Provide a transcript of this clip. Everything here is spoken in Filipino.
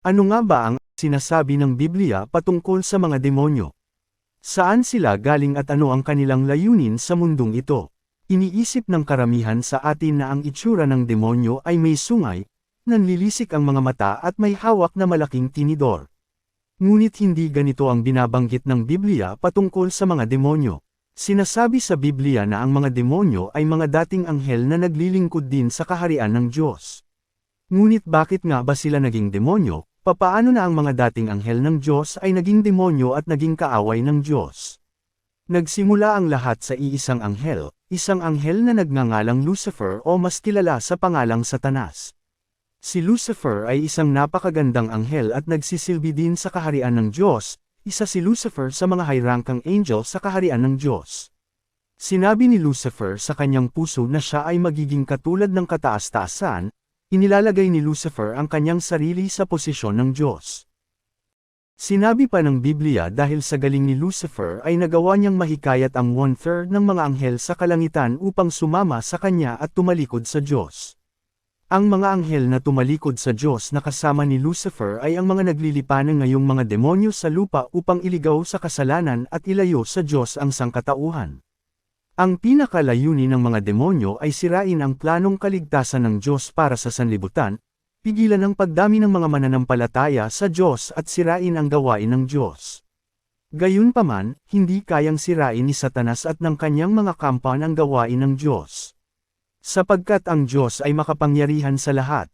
Ano nga ba ang sinasabi ng Biblia patungkol sa mga demonyo? Saan sila galing at ano ang kanilang layunin sa mundong ito? Iniisip ng karamihan sa atin na ang itsura ng demonyo ay may sungay, nanlilisik ang mga mata at may hawak na malaking tinidor. Ngunit hindi ganito ang binabanggit ng Biblia patungkol sa mga demonyo. Sinasabi sa Biblia na ang mga demonyo ay mga dating anghel na naglilingkod din sa kaharian ng Diyos. Ngunit bakit nga ba sila naging demonyo? Papaano na ang mga dating anghel ng Diyos ay naging demonyo at naging kaaway ng Diyos? Nagsimula ang lahat sa iisang anghel, isang anghel na nagngangalang Lucifer o mas kilala sa pangalang Satanas. Si Lucifer ay isang napakagandang anghel at nagsisilbi din sa kaharian ng Diyos, isa si Lucifer sa mga high-rankang angel sa kaharian ng Diyos. Sinabi ni Lucifer sa kanyang puso na siya ay magiging katulad ng kataas-taasan, inilalagay ni Lucifer ang kanyang sarili sa posisyon ng Diyos. Sinabi pa ng Biblia dahil sa galing ni Lucifer ay nagawa niyang mahikayat ang one-third ng mga anghel sa kalangitan upang sumama sa kanya at tumalikod sa Diyos. Ang mga anghel na tumalikod sa Diyos na kasama ni Lucifer ay ang mga naglilipanan ngayong mga demonyo sa lupa upang iligaw sa kasalanan at ilayo sa Diyos ang sangkatauhan. Ang pinakalayunin ng mga demonyo ay sirain ang planong kaligtasan ng Diyos para sa sanlibutan, pigilan ang pagdami ng mga mananampalataya sa Diyos at sirain ang gawain ng Diyos. Gayunpaman, hindi kayang sirain ni Satanas at ng kanyang mga kampan ang gawain ng Diyos. Sapagkat ang Diyos ay makapangyarihan sa lahat.